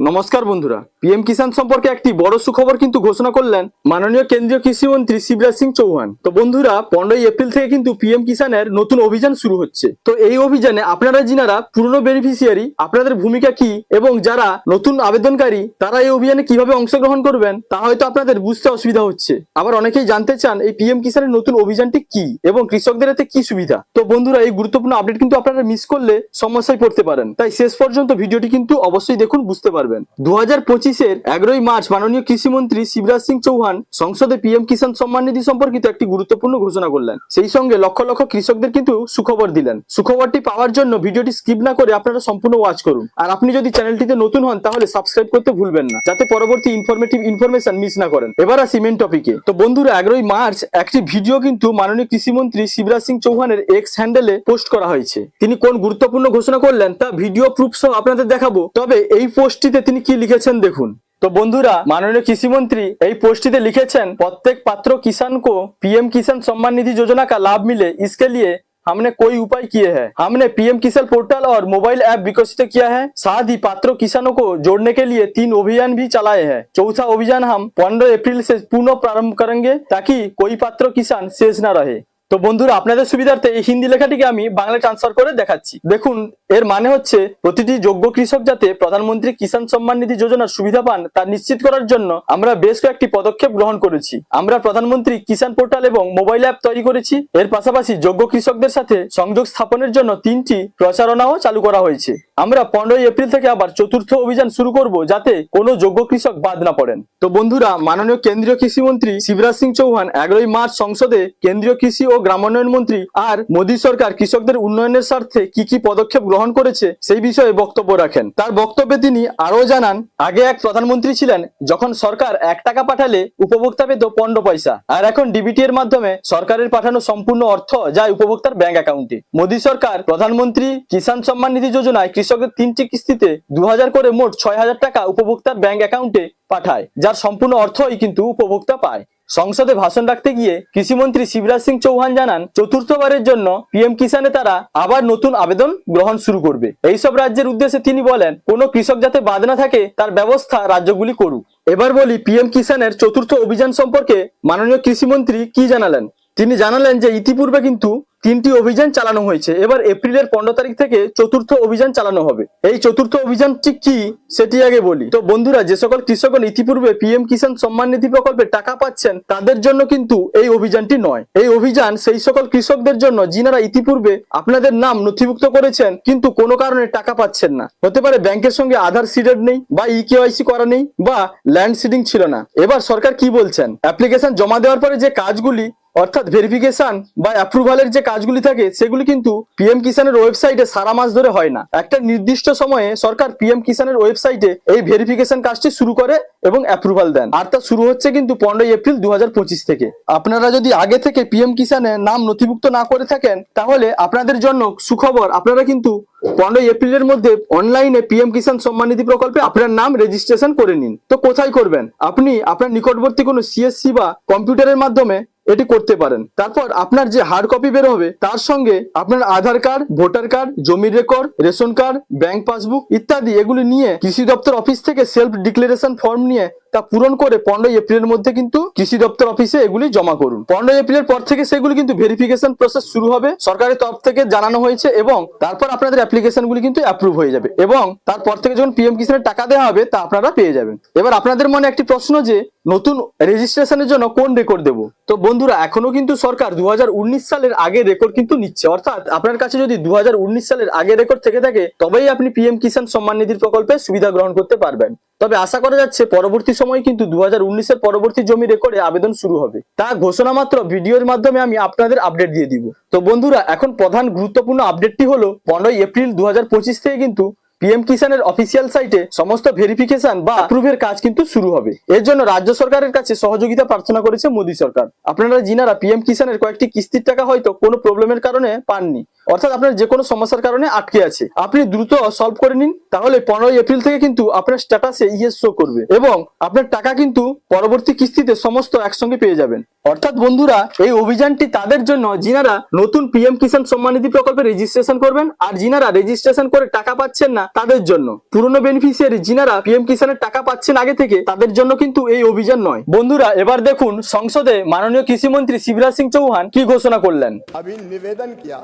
নমস্কার বন্ধুরা পিএম কিষাণ সম্পর্কে একটি বড় সুখবর কিন্তু ঘোষণা করলেন মাননীয় কেন্দ্রীয় কৃষিমন্ত্রী শিবরাজ সিং চৌহান। তো বন্ধুরা, পনেরোই এপ্রিল থেকে কিন্তু পিএম কিষাণের নতুন অভিযান শুরু হচ্ছে। তো এই অভিযানে আপনারা যিনারা পুরনো বেনিফিশিয়ারি আপনাদের ভূমিকা কি এবং যারা নতুন আবেদনকারী, তারা এই অভিযানে কীভাবে অংশগ্রহণ করবেন, তা হয়তো আপনাদের বুঝতে অসুবিধা হচ্ছে। আবার অনেকেই জানতে চান, এই পিএম কিষাণের নতুন অভিযানটি কি এবং কৃষকদের এতে কি সুবিধা? তো বন্ধুরা, এই গুরুত্বপূর্ণ আপডেট কিন্তু আপনারা মিস করলে সমস্যায় পড়তে পারেন। তাই শেষ পর্যন্ত ভিডিওটি কিন্তু অবশ্যই দেখুন, বুঝতে পারবেন। দু হাজার পঁচিশের এগারোই মার্চ মাননীয় কৃষিমন্ত্রী শিবরাজ সিং চৌহান সংসদে পিএম কিষাণ সম্মান নিধি সম্পর্কিত একটি গুরুত্বপূর্ণ ঘোষণা করলেন। সেই সঙ্গে লক্ষ লক্ষ কৃষকদের কিন্তু সুখবর দিলেন। সুখবরটি পাওয়ার জন্য ভিডিওটি স্কিপ না করে আপনারা সম্পূর্ণ ওয়াচ করুন। আর আপনি যদি চ্যানেলটিতে নতুন হন, তাহলে সাবস্ক্রাইব করতে ভুলবেন না, যাতে পরবর্তী ইনফরমেটিভ ইনফরমেশন মিস না করেন। এবার আসি মেন টপিকে তো বন্ধুরা, এগারোই মার্চ একটি ভিডিও কিন্তু মাননীয় কৃষিমন্ত্রী শিবরাজ সিং চৌহানের এক্স হ্যান্ডেলে পোস্ট করা হয়েছে। তিনি কোন গুরুত্বপূর্ণ ঘোষণা করলেন, তা ভিডিও প্রুফ সহ আপনাদের দেখাবো। তবে এই পোস্টটিতে তিনি কি লিখেছেন দেখুন তো বন্ধুরা মাননীয় কৃষি मंत्री এই পোস্টটিতে লিখেছেন प्रत्येक पात्र किसान को पीएम किसान सम्मान निधि योजना का लाभ मिले इसके लिए हमने कोई उपाय किए हैं हमने पीएम किसान पोर्टल और मोबाइल ऐप विकसित किया है साथ ही पात्रों किसानों को जोड़ने के लिए तीन अभियान भी चलाए हैं चौथा अभियान हम पंद्रह अप्रैल से पुनः प्रारंभ करेंगे ताकि कोई पात्र किसान शेष न रहे তো বন্ধুরা, আপনাদের সুবিধার্থে এই হিন্দি লেখাটিকে আমি বাংলা ট্রান্সফার করে দেখাচ্ছি। দেখুন, এর মানে হচ্ছে প্রতিটি যোগ্য কৃষক যাতে প্রধানমন্ত্রী কিষাণ সম্মান নিধি যোজনার সুবিধা পান, তা নিশ্চিত করার জন্য আমরা বেশ কয়েকটি পদক্ষেপ গ্রহণ করেছি। আমরা প্রধানমন্ত্রী কিষাণ পোর্টাল এবং মোবাইল অ্যাপ তৈরি করেছি। এর পাশাপাশি যোগ্য কৃষকদের সাথে সংযোগ স্থাপনের জন্য তিনটি প্রচারণাও চালু করা হয়েছে। আমরা পনেরোই এপ্রিল থেকে আবার চতুর্থ অভিযান শুরু করব যাতে কোনো যোগ্য কৃষক বাদ না পড়েন। তো বন্ধুরা, মাননীয় কেন্দ্রীয় কৃষি মন্ত্রী শিবরাজ সিং চৌহান এগারোই মার্চ সংসদে কেন্দ্রীয় কৃষি ও গ্রামোন্নয়ন মন্ত্রী আর মোদী সরকার কৃষকদের উন্নয়নের স্বার্থে কি কি পদক্ষেপ গ্রহণ করেছে সেই বিষয়ে বক্তব্য রাখেন। তার বক্তব্যে তিনি আরও জানান, আগে এক প্রধানমন্ত্রী ছিলেন, যখন সরকার এক টাকা পাঠালে উপভোক্তা পেত পনেরো পয়সা। আর এখন ডিবিটি এর মাধ্যমে সরকারের পাঠানো সম্পূর্ণ অর্থ যায় উপভোক্তার ব্যাংক অ্যাকাউন্টে। মোদী সরকার প্রধানমন্ত্রী কিষাণ সম্মান নিধি যোজনায় কৃষকের তিনটি কিস্তিতে দুই হাজার করে মোট ছয় হাজার টাকা উপভোক্তার ব্যাংক অ্যাকাউন্টে পাঠায়, যার সম্পূর্ণ অর্থই কিন্তু উপভোক্তা পায়। সংসদে ভাষণ রাখতে গিয়ে কৃষিমন্ত্রী শিবরাজ সিং চৌহান জানান, চতুর্থবারের জন্য পিএম কিষানে তারা আবার নতুন আবেদন গ্রহণ শুরু করবে। এইসব রাজ্যের উদ্দেশ্যে তিনি বলেন, কোনো কৃষক যাতে বাদ না থাকে, তার ব্যবস্থা রাজ্যগুলি করুক। এবার বলি, পিএম কিষানের চতুর্থ অভিযান সম্পর্কে মাননীয় কৃষিমন্ত্রী কি জানালেন? তিনি জানালেন যে ইতিপূর্বে কিন্তু তিনটি অভিযান চালানো হয়েছে। এবার এপ্রিলের পনেরো তারিখ থেকে চতুর্থ অভিযান চালানো হবে। এই চতুর্থ অভিযানটি কি সেটি আগে বলি। তো বন্ধুরা, যে সকল কৃষকগণ ইতিপূর্বে পিএম কিষাণ সম্মান নিধি প্রকল্পে টাকা পাচ্ছেন, তাদের জন্য কিন্তু এই অভিযানটি নয়। এই অভিযান সেই সকল কৃষকদের জন্য যিনারা ইতিপূর্বে আপনাদের নাম নথিভুক্ত করেছেন, কিন্তু কোনো কারণে টাকা পাচ্ছেন না। হতে পারে ব্যাংকের সঙ্গে আধার সিডেড নেই বা ই কেওয়াইসি করা নেই বা ল্যান্ড সিডিং ছিল না। এবার সরকার কি বলছেন? অ্যাপ্লিকেশন জমা দেওয়ার পরে যে কাজগুলি অর্থাৎ ভেরিফিকেশন বা অ্যাপ্রুভালের যে কাজগুলি থাকে, সেগুলি কিন্তু পিএম কিষানের ওয়েবসাইটে সারা মাস ধরে হয় না। একটা নির্দিষ্ট সময়ে সরকার পিএম কিষানের ওয়েবসাইটে এই ভেরিফিকেশন কাজটি শুরু করে এবং অ্যাপ্রুভাল দেন। আর তা শুরু হচ্ছে কিন্তু পনেরোই এপ্রিল দুহাজার পঁচিশ থেকে। আপনারা যদি আগে থেকে পিএম কিষানে নাম নথিভুক্ত না করে থাকেন, তাহলে আপনাদের জন্য সুখবর, আপনারা কিন্তু পনেরোই এপ্রিলের মধ্যে অনলাইনে পিএম কিষাণ সম্মান নিধি প্রকল্পে আপনার নাম রেজিস্ট্রেশন করে নিন। তো কোথায় করবেন? আপনি আপনার নিকটবর্তী কোনো সিএসসি বা কম্পিউটারের মাধ্যমে এটি করতে পারেন। তারপর আপনার যে হার্ড কপি বের হবে, তার সঙ্গে আপনার আধার কার্ড ভোটার কার্ড জমির record ration card bank passbook ইত্যাদি এগুলি নিয়ে কৃষি দপ্তর অফিস থেকে সেলফ ডিক্লারেশন ফর্ম নিয়ে তা পূরণ করে পনেরোই এপ্রিলের মধ্যে কিন্তু কৃষি দপ্তর অফিসে এগুলি জমা করুন। পনেরোই এপ্রিলের পর থেকে সেগুলি কিন্তু ভেরিফিকেশন প্রসেস শুরু হবে। সরকারের তরফ থেকে জানানো হয়েছে এবং তারপর আপনাদের অ্যাপ্লিকেশন গুলি কিন্তু অ্যাপ্রুভ হয়ে যাবে এবং তারপর থেকে যখন পিএম কিষানের টাকা দেওয়া হবে তা আপনারা পেয়ে যাবেন। এবার আপনাদের মনে একটি প্রশ্ন যে, নতুন রেজিস্ট্রেশনের জন্য কোন রেকর্ড দেবো? তো বন্ধুরা, এখনও কিন্তু সরকার দু হাজার উনিশ সালের আগে রেকর্ড কিন্তু নিচ্ছে। অর্থাৎ আপনার কাছে যদি দু হাজার উনিশ সালের আগে রেকর্ড থেকে থাকে, তবেই আপনি পিএম কিষাণ সম্মান নিধির প্রকল্পে সুবিধা গ্রহণ করতে পারবেন। তবে আশা করা যাচ্ছে পরবর্তী সময় কিন্তু দু হাজার পরবর্তী জমি রেকর্ডে আবেদন শুরু হবে। তা ঘোষণা মাত্র ভিডিওর মাধ্যমে আমি আপনাদের আপডেট দিয়ে দিব। তো বন্ধুরা, এখন প্রধান গুরুত্বপূর্ণ আপডেটটি হলো পনেরোই এপ্রিল দু হাজার পঁচিশ থেকে কিন্তু পিএম কিষানের অফিসিয়াল সাইটে সমস্ত ভেরিফিকেশন বা অ্যাপ্রুভের কাজ কিন্তু শুরু হবে। এর জন্য রাজ্য সরকারের কাছে সহযোগিতা প্রার্থনা করেছে মোদী সরকার। আপনারা যিনারা পিএম কিষানের কয়েকটি কিস্তির টাকা হয়তো কোনো প্রবলেমের কারণে পাননি, অর্থাৎ আপনার যে কোনো সমস্যার কারণে আটকে আছে, আপনি দ্রুত সলভ করে নিন, তাহলে পনেরোই এপ্রিল থেকে কিন্তু আপনার স্ট্যাটাসে ইএস শো করবে এবং আপনার টাকা কিন্তু পরবর্তী কিস্তিতে সমস্ত একসঙ্গে পেয়ে যাবেন। অর্থাৎ বন্ধুরা, এই অভিযানটি তাদের জন্য যিনারা নতুন পিএম কিষাণ সম্মান নিধি প্রকল্পে রেজিস্ট্রেশন করবেন, আর যিনারা রেজিস্ট্রেশন করে টাকা পাচ্ছেন না তাদের জন্য পুরনো বেনিফিশিয়ারি যিনারা পিএম কিষানের টাকা পাচ্ছেন আগে থেকে তাদের জন্য কিন্তু এই অভিযান নয় বন্ধুরা এবার দেখুন সংসদে মাননীয় কৃষিমন্ত্রী শিবরাজ সিং চৌহান কি ঘোষণা করলেন अभी निवेदन किया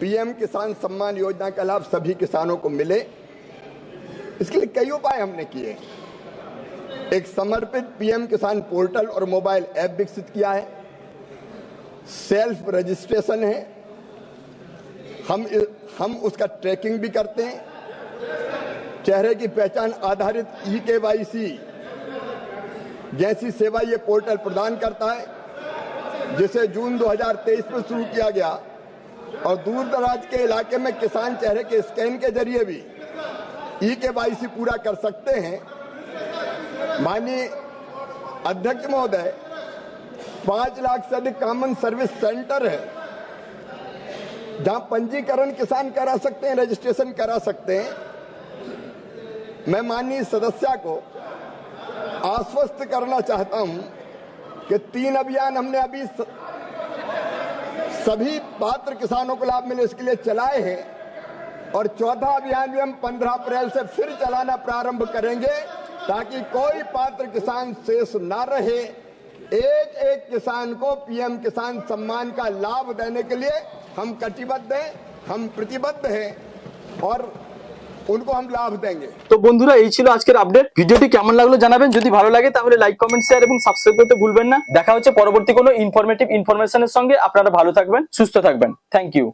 पीएम किसान सम्मान योजना का लाभ सभी किसानों को मिले इसके लिए कई उपाय हमने किए एक समर्पित पीएम किसान पोर्टल और मोबाइल ऐप विकसित किया है सेल्फ रजिस्ट्रेशन है हम हम उसका ट्रैकिंग भी करते हैं। चेहरे की पहचान आधारित ई के जैसी सेवा ये पोर्टल प्रदान करता है, जिसे जून 2023 में शुरू किया गया और दूर दराज के इलाके में किसान चेहरे के स्कैन के ज़रिए भी ई के पूरा कर सकते हैं। माननीय अध्यक्ष महोदय, पाँच लाख से अधिक कॉमन सर्विस सेंटर है। जहाँ पंजीकरण किसान करा सकते हैं, रजिस्ट्रेशन करा सकते हैं, मैं माननीय सदस्या को आश्वस्त करना चाहता हूँ कि तीन अभियान हमने अभी सभी पात्र किसानों को लाभ मिले, इसके लिए चलाए हैं, और चौथा अभियान भी हम 15 अप्रैल से फिर चलाना प्रारंभ करेंगे, ताकि कोई पात्र किसान शेष ना रहे। एक एक किसान को पीएम किसान सम्मान का लाभ देने के लिए हम कटिबद्ध हैं हम प्रतिबद्ध हैं और उनको हम लाभ देंगे তো বন্ধুরা এই ছিল আজকের আপডেট ভিডিওটি কেমন লাগলো জানাবেন যদি ভালো লাগে তাহলে লাইক কমেন্ট শেয়ার এবং সাবস্ক্রাইব করতে ভুলবেন না দেখা হচ্ছে পরবর্তী কোনো ইনফরমেটিভ ইনফরমেশনের সঙ্গে আপনারা ভালো থাকবেন সুস্থ থাকবেন থ্যাংক ইউ